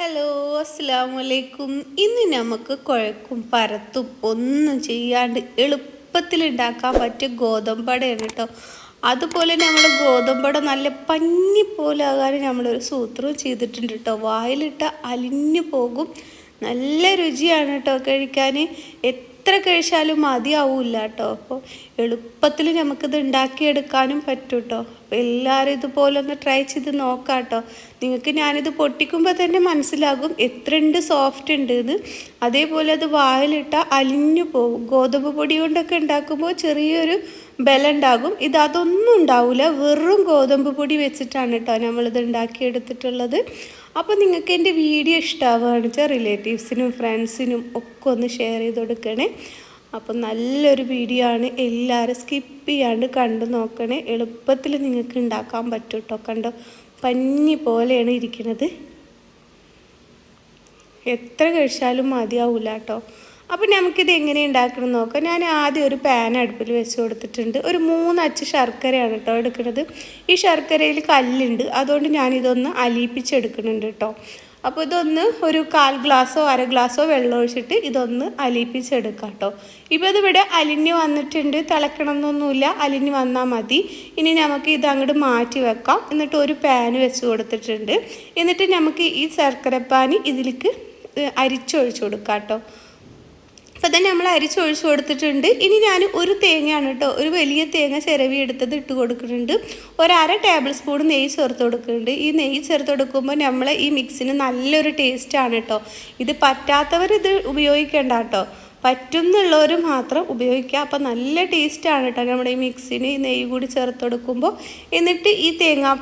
Hello അസ്സാം വലൈക്കും ഇന്ന് നമുക്ക് കുഴക്കും പരത്തും ഒന്നും ചെയ്യാണ്ട് എളുപ്പത്തിൽ ഉണ്ടാക്കാൻ പറ്റിയ ഗോതമ്പടയാണ് കേട്ടോ. അതുപോലെ നമ്മൾ ഗോതമ്പട നല്ല പഞ്ഞി പോലെ ആകാൻ നമ്മളൊരു സൂത്രവും ചെയ്തിട്ടുണ്ട് കേട്ടോ. വായിലിട്ട അലിഞ്ഞു പോകും. നല്ല രുചിയാണ് കേട്ടോ കഴിക്കാൻ എത്ര കഴിച്ചാലും മതിയാവില്ല കേട്ടോ അപ്പോൾ എളുപ്പത്തിൽ നമുക്കിത് ഉണ്ടാക്കിയെടുക്കാനും പറ്റും കേട്ടോ അപ്പോൾ എല്ലാവരും ഇതുപോലെ ഒന്ന് ട്രൈ ചെയ്ത് നോക്കാം കേട്ടോ നിങ്ങൾക്ക് ഞാനിത് പൊട്ടിക്കുമ്പോൾ തന്നെ മനസ്സിലാകും എത്രയുണ്ട് സോഫ്റ്റ് ഉണ്ട് എന്ന് അതേപോലെ അത് വായിലിട്ട അലിഞ്ഞു പോകും. ഗോതമ്പ് പൊടി കൊണ്ടൊക്കെ ഉണ്ടാക്കുമ്പോൾ ചെറിയൊരു ബലം ഉണ്ടാകും. ഇത് അതൊന്നും ഉണ്ടാവില്ല വെറും ഗോതമ്പ് പൊടി വെച്ചിട്ടാണ് കേട്ടോ നമ്മളിത് ഉണ്ടാക്കിയെടുത്തിട്ടുള്ളത്. അപ്പോൾ നിങ്ങൾക്ക് എന്റെ വീഡിയോ ഇഷ്ടമാവുകയാണെന്ന് വെച്ചാൽ റിലേറ്റീവ്സിനും ഫ്രണ്ട്സിനും ഒക്കെ ഒന്ന് ഷെയർ ചെയ്ത് കൊടുക്കണേ. അപ്പോൾ നല്ലൊരു വീഡിയോ ആണ്. എല്ലാവരും സ്കിപ്പ് ചെയ്യാണ്ട് കണ്ടു നോക്കണേ. എളുപ്പത്തിൽ നിങ്ങൾക്ക് ഉണ്ടാക്കാൻ പറ്റും കേട്ടോ കണ്ടോ? പഞ്ഞി പോലെയാണ് ഇരിക്കുന്നത് എത്ര കഴിച്ചാലും മതിയാവില്ല കേട്ടോ അപ്പോൾ നമുക്കിത് എങ്ങനെ ഉണ്ടാക്കണം നോക്കാം. ഞാൻ ആദ്യം ഒരു പാൻ അടുപ്പിൽ വെച്ച് കൊടുത്തിട്ടുണ്ട്. ഒരു മൂന്ന് അച്ച് ശർക്കരയാണ് കേട്ടോ എടുക്കുന്നത്. ഈ ശർക്കരയിൽ കല്ലുണ്ട്. അതുകൊണ്ട് ഞാനിതൊന്ന് അലിയിപ്പിച്ചെടുക്കുന്നുണ്ട് കേട്ടോ. അപ്പോൾ ഇതൊന്ന് ഒരു കാൽ ഗ്ലാസ്സോ അര ഗ്ലാസ്സോ വെള്ളം ഒഴിച്ചിട്ട് ഇതൊന്ന് അലിയിപ്പിച്ചെടുക്കാം കേട്ടോ. ഇപ്പോൾ ഇതിവിടെ അലിഞ്ഞ് വന്നിട്ടുണ്ട്. തിളക്കണം എന്നൊന്നുമില്ല അലിഞ്ഞ് വന്നാൽ മതി. ഇനി നമുക്ക് ഇത് അങ്ങോട്ട് മാറ്റി വെക്കാം. എന്നിട്ട് ഒരു പാൻ വെച്ച് കൊടുത്തിട്ടുണ്ട്. എന്നിട്ട് നമുക്ക് ഈ ശർക്കരപ്പാനി ഇതിലേക്ക് അരിച്ചൊഴിച്ച് കൊടുക്കാം കേട്ടോ. അപ്പോൾ തന്നെ നമ്മൾ അരിച്ചൊഴിച്ച് കൊടുത്തിട്ടുണ്ട്. ഇനി ഞാൻ ഒരു തേങ്ങയാണ് കേട്ടോ ഒരു വലിയ തേങ്ങ ചിരവി എടുത്തത് ഇട്ട് കൊടുക്കുന്നുണ്ട്. ഒരര ടേബിൾ സ്പൂൺ നെയ്യ് ചേർത്ത് കൊടുക്കുന്നുണ്ട്. ഈ നെയ്യ് ചേർത്ത് കൊടുക്കുമ്പോൾ നമ്മൾ ഈ മിക്സിന് നല്ലൊരു ടേസ്റ്റാണ് കേട്ടോ ഇത് പറ്റാത്തവർ ഇത് ഉപയോഗിക്കേണ്ട കേട്ടോ പറ്റുന്നുള്ളവർ മാത്രം ഉപയോഗിക്കുക. അപ്പോൾ നല്ല ടേസ്റ്റാണ് കേട്ടോ നമ്മുടെ ഈ മിക്സിന് നെയ്യ് കൂടി ചേർത്ത് കൊടുക്കുമ്പോൾ. എന്നിട്ട് ഈ തേങ്ങ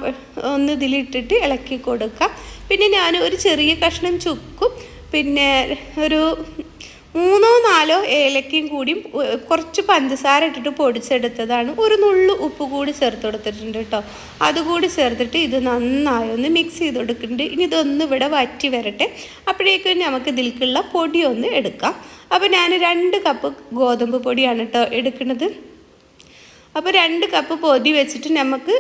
ഒന്ന് ഇതിലിട്ടിട്ട് ഇളക്കി കൊടുക്കുക പിന്നെ ഞാൻ ഒരു ചെറിയ കഷ്ണം ചുക്കും പിന്നെ ഒരു മൂന്നോ നാലോ ഏലക്കയും കൂടി കുറച്ച് പഞ്ചസാര ഇട്ടിട്ട് പൊടിച്ചെടുത്തതാണ്. ഒരു നുള്ളു ഉപ്പ് കൂടി ചേർത്ത് കൊടുത്തിട്ടുണ്ട് കേട്ടോ അതുകൂടി ചേർത്തിട്ട് ഇത് നന്നായി ഒന്ന് മിക്സ് ചെയ്ത് കൊടുക്കുന്നുണ്ട്. ഇനി ഇതൊന്ന് ഇവിടെ വറ്റി വരട്ടെ. അപ്പോഴേക്കും നമുക്ക് ഇതിലേക്കുള്ള പൊടിയൊന്ന് എടുക്കാം. അപ്പോൾ ഞാൻ രണ്ട് കപ്പ് ഗോതമ്പ് പൊടിയാണ് കേട്ടോ എടുക്കുന്നത്. അപ്പോൾ രണ്ട് കപ്പ് പൊതി വെച്ചിട്ട് നമുക്ക്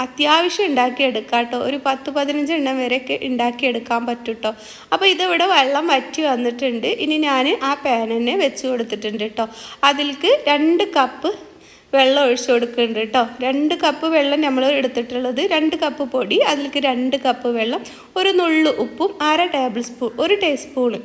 അത്യാവശ്യം ഉണ്ടാക്കിയെടുക്കാം കേട്ടോ ഒരു പത്ത് പതിനഞ്ച് എണ്ണം വരെയൊക്കെ ഉണ്ടാക്കിയെടുക്കാൻ പറ്റും കേട്ടോ അപ്പോൾ ഇതിവിടെ വെള്ളം വറ്റി വന്നിട്ടുണ്ട്. ഇനി ഞാൻ ആ പാൻ തന്നെ വെച്ച് കൊടുത്തിട്ടുണ്ട് കേട്ടോ അതിലേക്ക് രണ്ട് കപ്പ് വെള്ളം ഒഴിച്ചു കൊടുക്കുന്നുണ്ട് കേട്ടോ രണ്ട് കപ്പ് വെള്ളം നമ്മൾ എടുത്തിട്ടുള്ളത് രണ്ട് കപ്പ് പൊടി അതിലേക്ക് രണ്ട് കപ്പ് വെള്ളം ഒരു നുള്ളു ഉപ്പും അര ടേബിൾ സ്പൂൺ ഒരു ടീസ്പൂണ്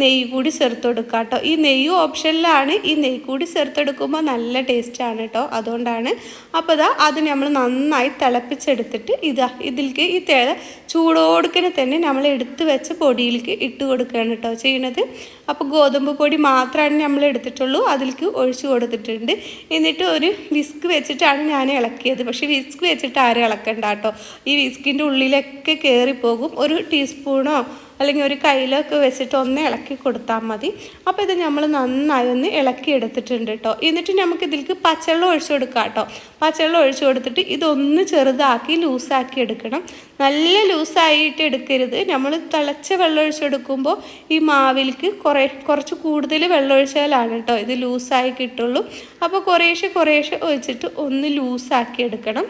നെയ്യ് കൂടി ചേർത്തെടുക്കുക കേട്ടോ. ഈ നെയ്യ് ഓപ്ഷനിലാണ് ഈ നെയ്യ് കൂടി ചേർത്തെടുക്കുമ്പോൾ നല്ല ടേസ്റ്റാണ് കേട്ടോ. അതുകൊണ്ടാണ് അപ്പോൾ ഇതാ അത് നമ്മൾ നന്നായി തിളപ്പിച്ചെടുത്തിട്ട് ഇതാ ഇതിലേക്ക് ഈ തിള ചൂടോടുക്കനെ തന്നെ നമ്മൾ എടുത്ത് വെച്ച പൊടിയിലേക്ക് ഇട്ട് കൊടുക്കുകയാണ് കേട്ടോ ചെയ്യണത് അപ്പോൾ ഗോതമ്പ് പൊടി മാത്രമാണ് നമ്മൾ എടുത്തിട്ടുള്ളൂ. അതിലേക്ക് ഒഴിച്ചു കൊടുത്തിട്ടുണ്ട്. എന്നിട്ട് ഒരു വിസ്ക് വെച്ചിട്ടാണ് ഞാൻ ഇളക്കിയത്. പക്ഷേ വിസ്ക് വെച്ചിട്ട് ആരും ഇളക്കണ്ട കേട്ടോ. ഈ വിസ്കിന്റെ ഉള്ളിലൊക്കെ കയറിപ്പോകും. ഒരു ടീസ്പൂണോ അല്ലെങ്കിൽ ഒരു കയ്യിലൊക്കെ വെച്ചിട്ട് ഒന്ന് ഇളക്കി കൊടുത്താൽ മതി. അപ്പോൾ ഇത് നമ്മൾ നന്നായി ഒന്ന് ഇളക്കി എടുത്തിട്ടുണ്ട് കേട്ടോ. എന്നിട്ട് നമുക്ക് ഇതിലേക്ക് പച്ചവെള്ളം ഒഴിച്ചു കൊടുക്കാം കേട്ടോ. പച്ചവെള്ളം ഒഴിച്ചു കൊടുത്തിട്ട് ഇതൊന്ന് ചെറുതാക്കി ലൂസാക്കി എടുക്കണം. നല്ല ലൂസായിട്ട് എടുക്കരുത്. നമ്മൾ തിളച്ച വെള്ളം ഒഴിച്ചെടുക്കുമ്പോൾ ഈ മാവിലേക്ക് കുറേ കുറച്ച് കൂടുതൽ വെള്ളം ഒഴിച്ചാലാണ് കേട്ടോ ഇത് ലൂസായി കിട്ടുള്ളൂ. അപ്പോൾ കുറേശ്ശെ കുറേശ്ശെ ഒഴിച്ചിട്ട് ഒന്ന് ലൂസാക്കി എടുക്കണം.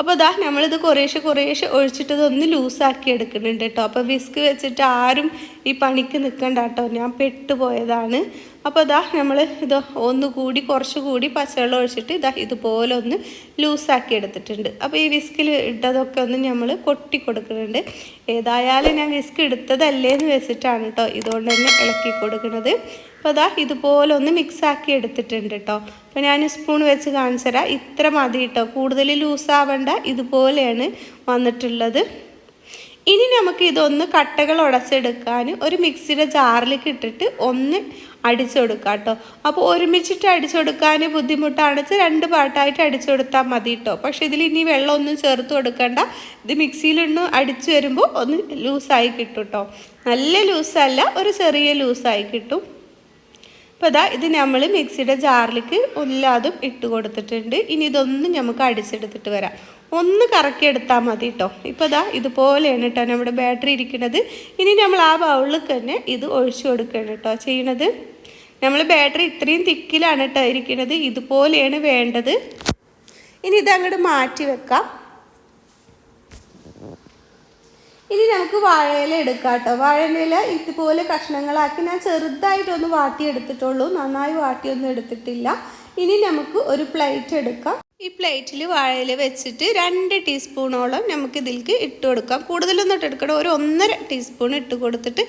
അപ്പോൾ ഇതാ നമ്മളിത് കുറേശ്ശെ കുറേശ്ശെ ഒഴിച്ചിട്ട് ഇതൊന്ന് ലൂസാക്കി എടുക്കുന്നുണ്ട് കേട്ടോ അപ്പോൾ വിസ്ക് വെച്ചിട്ട് ആരും ഈ പണിക്ക് നിൽക്കണ്ട കേട്ടോ ഞാൻ പെട്ടുപോയതാണ്. അപ്പോൾ ഇതാ നമ്മൾ ഇത് ഒന്നുകൂടി കുറച്ചുകൂടി പച്ചവെള്ളം ഒഴിച്ചിട്ട് ഇതാ ഇതുപോലെ ഒന്ന് ലൂസാക്കി എടുത്തിട്ടുണ്ട്. അപ്പോൾ ഈ വിസ്കിൽ ഇട്ടതൊക്കെ ഒന്ന് നമ്മൾ കൊട്ടി കൊടുക്കുന്നുണ്ട്. ഏതായാലും ഞാൻ വിസ്ക് എടുത്തതല്ലേ എന്ന് വെച്ചിട്ടാണ് കേട്ടോ ഇതുകൊണ്ട് തന്നെ ഇളക്കി കൊടുക്കുന്നത്. അപ്പോൾ അതാ ഇതുപോലെ ഒന്ന് മിക്സാക്കി എടുത്തിട്ടുണ്ട് കേട്ടോ അപ്പോൾ ഞാൻ സ്പൂൺ വെച്ച് കാണിച്ചു തരാം ഇത്ര മതി കേട്ടോ കൂടുതൽ ലൂസാവണ്ട. ഇതുപോലെയാണ് വന്നിട്ടുള്ളത്. ഇനി നമുക്ക് ഇതൊന്ന് കട്ടകൾ ഉടച്ചെടുക്കാൻ ഒരു മിക്സിയുടെ ജാറിലേക്ക് ഇട്ടിട്ട് ഒന്ന് അടിച്ചു കേട്ടോ. അപ്പോൾ ഒരുമിച്ചിട്ട് അടിച്ചു കൊടുക്കാൻ ബുദ്ധിമുട്ടാണ് വെച്ചാൽ രണ്ട് പാട്ടായിട്ട് അടിച്ചു കൊടുത്താൽ മതി കേട്ടോ. പക്ഷേ ഇതിൽ ഇനി വെള്ളമൊന്നും ചേർത്ത് കൊടുക്കണ്ട. ഇത് മിക്സിയിലൊന്ന് അടിച്ചു വരുമ്പോൾ ഒന്ന് ലൂസായി കിട്ടും കേട്ടോ. നല്ല ലൂസല്ല ഒരു ചെറിയ ലൂസായി കിട്ടും. അപ്പോൾ ഇതാ ഇത് നമ്മൾ മിക്സിയുടെ ജാറിലേക്ക് എല്ലാതും ഇട്ട് കൊടുത്തിട്ടുണ്ട്. ഇനി ഇതൊന്നും നമുക്ക് അടിച്ചെടുത്തിട്ട് വരാം. ഒന്ന് കറക്കി എടുത്താൽ മതി കേട്ടോ ഇപ്പോൾ ഇതാ ഇതുപോലെയാണ് കേട്ടോ നമ്മുടെ ബാറ്ററി ഇരിക്കുന്നത്. ഇനി നമ്മൾ ആ ബൗളിൽ തന്നെ ഇത് ഒഴിച്ചു കൊടുക്കുകയാണ് കേട്ടോ ചെയ്യണത്. നമ്മൾ ബാറ്ററി ഇത്രയും തിക്കിലാണ് കേട്ടോ ഇരിക്കുന്നത്. ഇതുപോലെയാണ് വേണ്ടത്. ഇനി ഇത് അങ്ങോട്ട് മാറ്റി വെക്കാം. ഇനി നമുക്ക് വാഴയില എടുക്കാം കേട്ടോ വാഴയില ഇതുപോലെ കഷ്ണങ്ങളാക്കി ഞാൻ ചെറുതായിട്ടൊന്ന് വാട്ടിയെടുത്തിട്ടുള്ളൂ. നന്നായി വാട്ടിയൊന്നും എടുത്തിട്ടില്ല. ഇനി നമുക്ക് ഒരു പ്ലേറ്റ് എടുക്കാം. ഈ പ്ലേറ്റിൽ വാഴയിൽ വെച്ചിട്ട് രണ്ട് ടീസ്പൂണോളം നമുക്ക് ഇതിലേക്ക് ഇട്ട് കൊടുക്കാം. കൂടുതലൊന്നും ഇട്ട് എടുക്കണം ഒരു ഒന്നര ടീസ്പൂൺ ഇട്ട് കൊടുത്തിട്ട്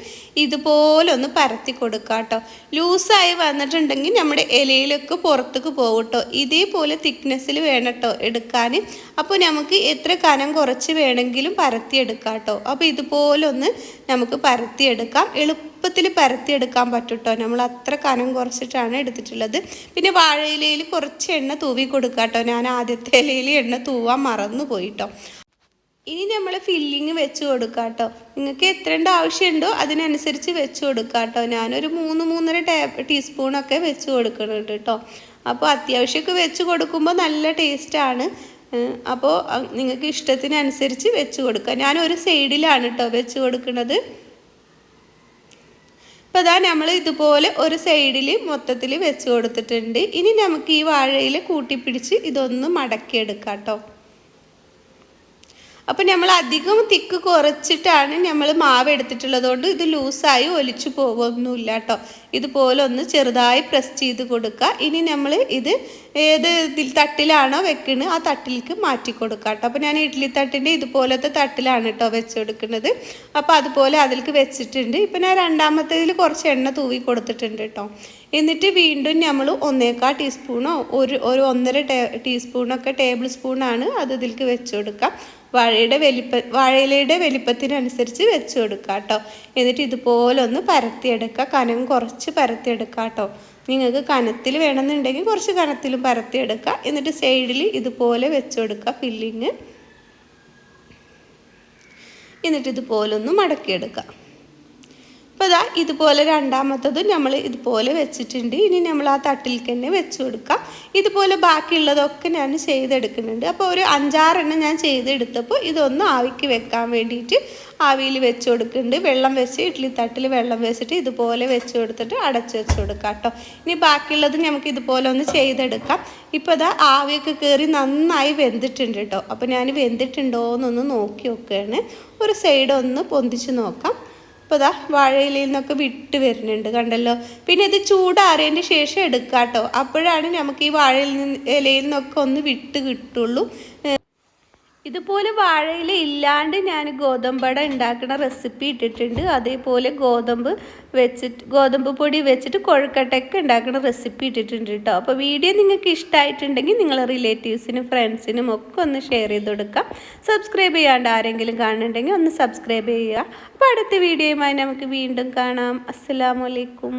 ഇതുപോലെ ഒന്ന് പരത്തി കൊടുക്കാം കേട്ടോ. ലൂസായി വന്നിട്ടുണ്ടെങ്കിൽ നമ്മുടെ ഇലയിലൊക്കെ പുറത്തേക്ക് പോകും കേട്ടോ. ഇതേപോലെ തിക്നെസ്സിൽ വേണം കേട്ടോ എടുക്കാൻ അപ്പോൾ നമുക്ക് എത്ര കനം കുറച്ച് വേണമെങ്കിലും പരത്തി എടുക്കാം കേട്ടോ. അപ്പോൾ ഇതുപോലെ ഒന്ന് നമുക്ക് പരത്തിയെടുക്കാം. എളുപ്പത്തിൽ പരത്തിയെടുക്കാൻ പറ്റും കേട്ടോ നമ്മൾ അത്ര കനം കുറച്ചിട്ടാണ് എടുത്തിട്ടുള്ളത്. പിന്നെ വാഴയിലയിൽ കുറച്ച് എണ്ണ തൂവി കൊടുക്കാം കേട്ടോ ഞാൻ ആദ്യത്തെ ഇലയിൽ എണ്ണ തൂവാൻ മറന്നു പോയിട്ടോ. ഇനി നമ്മൾ ഫില്ലിങ് വെച്ച് കൊടുക്കാം കേട്ടോ നിങ്ങൾക്ക് എത്രണ്ട് ആവശ്യമുണ്ടോ അതിനനുസരിച്ച് വെച്ച് കൊടുക്കാം കേട്ടോ ഞാനൊരു മൂന്ന് മൂന്നര ടേ ടീസ്പൂണൊക്കെ വെച്ച് കൊടുക്കുന്നുണ്ട് കേട്ടോ അപ്പോൾ അത്യാവശ്യമൊക്കെ വെച്ച് കൊടുക്കുമ്പോൾ നല്ല ടേസ്റ്റാണ് അപ്പോൾ നിങ്ങൾക്ക് ഇഷ്ടത്തിനനുസരിച്ച് വെച്ച് കൊടുക്കുക ഞാൻ ഒരു സൈഡിലാണ് കേട്ടോ വെച്ച് കൊടുക്കുന്നത്. അപ്പോൾ അതാ നമ്മൾ ഇതുപോലെ ഒരു സൈഡിൽ മൊത്തത്തിൽ വെച്ച് കൊടുത്തിട്ടുണ്ട്. ഇനി നമുക്ക് ഈ വാഴയിൽ കൂട്ടിപ്പിടിച്ച് ഇതൊന്ന് മടക്കിയെടുക്കാം കേട്ടോ അപ്പം നമ്മൾ അധികം തിക്ക് കുറച്ചിട്ടാണ് നമ്മൾ മാവ് എടുത്തിട്ടുള്ളത് കൊണ്ട് ഇത് ലൂസായി ഒലിച്ചു പോകുമൊന്നുമില്ല കേട്ടോ ഇതുപോലെ ഒന്ന് ചെറുതായി പ്രസ് ചെയ്ത് കൊടുക്കുക ഇനി നമ്മൾ ഇത് ഏത് ഇതിൽ തട്ടിലാണോ വെക്കുന്നത് ആ തട്ടിലേക്ക് മാറ്റി കൊടുക്കുക കേട്ടോ അപ്പോൾ ഞാൻ ഇഡ്ഡലി തട്ടിന്റെ ഇതുപോലത്തെ തട്ടിലാണ് കേട്ടോ വെച്ച് കൊടുക്കുന്നത്. അപ്പോൾ അതുപോലെ അതിലേക്ക് വെച്ചിട്ടുണ്ട്. ഇപ്പം ഞാൻ രണ്ടാമത്തേതിൽ കുറച്ച് എണ്ണ തൂവി കൊടുത്തിട്ടുണ്ട് കേട്ടോ എന്നിട്ട് വീണ്ടും നമ്മൾ ഒന്നേക്കാൾ ടീസ്പൂണോ ഒരു ഒരു ഒന്നര ടേ ടീസ്പൂണൊക്കെ ടേബിൾ സ്പൂണാണ് അത് ഇതിലേക്ക് വെച്ച് കൊടുക്കാം. വാഴയുടെ വലിപ്പ വാഴയിലയുടെ വലിപ്പത്തിനനുസരിച്ച് വെച്ച് കൊടുക്കുക കേട്ടോ എന്നിട്ട് ഇതുപോലെ ഒന്ന് പരത്തിയെടുക്കുക കനം കുറച്ച് പരത്തിയെടുക്കുക കേട്ടോ നിങ്ങൾക്ക് കനത്തിൽ വേണമെന്നുണ്ടെങ്കിൽ കുറച്ച് കനത്തിലും പരത്തിയെടുക്കുക എന്നിട്ട് സൈഡിൽ ഇതുപോലെ വെച്ച് കൊടുക്കുക ഫില്ലിങ് എന്നിട്ട് ഇതുപോലെ ഒന്ന് മടക്കിയെടുക്കുക അപ്പോൾ ഇതാ ഇതുപോലെ രണ്ടാമത്തത് നമ്മൾ ഇതുപോലെ വെച്ചിട്ടുണ്ട്. ഇനി നമ്മൾ ആ തട്ടിലേക്ക് തന്നെ വെച്ച് കൊടുക്കാം. ഇതുപോലെ ബാക്കിയുള്ളതൊക്കെ ഞാൻ ചെയ്തെടുക്കുന്നുണ്ട്. അപ്പോൾ ഒരു അഞ്ചാറെണ്ണം ഞാൻ ചെയ്തെടുത്തപ്പോൾ ഇതൊന്ന് ആവിക്ക് വെക്കാൻ വേണ്ടിയിട്ട് ആവിയിൽ വെച്ച് കൊടുക്കുന്നുണ്ട്. വെള്ളം വെച്ച് ഇഡ്ഡലി തട്ടിൽ വെള്ളം വെച്ചിട്ട് ഇതുപോലെ വെച്ച് കൊടുത്തിട്ട് അടച്ച് വെച്ച് കൊടുക്കാം കേട്ടോ. ഇനി ബാക്കിയുള്ളത് നമുക്ക് ഇതുപോലെ ഒന്ന് ചെയ്തെടുക്കാം. ഇപ്പോൾ ഇതാ ആവിയൊക്കെ കയറി നന്നായി വെന്തിട്ടുണ്ട് കേട്ടോ. അപ്പോൾ ഞാൻ വെന്തിട്ടുണ്ടോ എന്നൊന്ന് നോക്കി നോക്കുകയാണ്. ഒരു സൈഡ് ഒന്ന് പൊന്തിച്ച് നോക്കാം. അപ്പോൾ ഇതാ വാഴയിലയിൽ നിന്നൊക്കെ വിട്ട് വരുന്നുണ്ട് കണ്ടല്ലോ? പിന്നെ ഇത് ചൂടാറിയതിന്റെ ശേഷം എടുക്കുക കേട്ടോ അപ്പോഴാണ് നമുക്ക് ഈ വാഴയിൽ നിന്ന് ഇലയിൽ നിന്നൊക്കെ ഒന്ന് വിട്ട് കിട്ടുള്ളൂ. ഇതുപോലെ വാഴയില ഇല്ലാണ്ട് ഞാൻ ഗോതമ്പട ഉണ്ടാക്കുന്ന റെസിപ്പി ഇട്ടിട്ടുണ്ട്. അതേപോലെ ഗോതമ്പ് വെച്ചിട്ട് ഗോതമ്പ് പൊടി വെച്ചിട്ട് കൊഴുക്കട്ടയൊക്കെ ഉണ്ടാക്കുന്ന റെസിപ്പി ഇട്ടിട്ടുണ്ട് കേട്ടോ അപ്പോൾ വീഡിയോ നിങ്ങൾക്ക് ഇഷ്ടമായിട്ടുണ്ടെങ്കിൽ നിങ്ങൾ റിലേറ്റീവ്സിനും ഫ്രണ്ട്സിനും ഒക്കെ ഒന്ന് ഷെയർ ചെയ്ത് കൊടുക്കാം. സബ്സ്ക്രൈബ് ചെയ്യാണ്ട് ആരെങ്കിലും കാണുന്നുണ്ടെങ്കിൽ ഒന്ന് സബ്സ്ക്രൈബ് ചെയ്യുക. അപ്പോൾ അടുത്ത വീഡിയോയുമായി നമുക്ക് വീണ്ടും കാണാം. അസ്സാമലൈക്കും